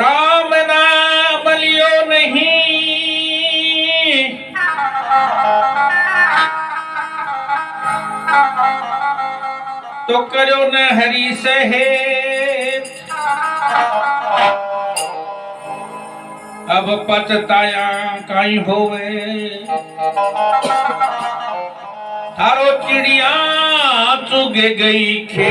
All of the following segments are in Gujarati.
રામ ના બલિયો નહીં. તો કર્યો ને હરી સહે. અબ પચતાયા કાઈ હોવે. તારો ચિડિયા ચુગે ગઈ ખે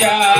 क्या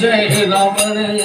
Say the word,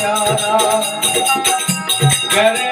प्यारा करे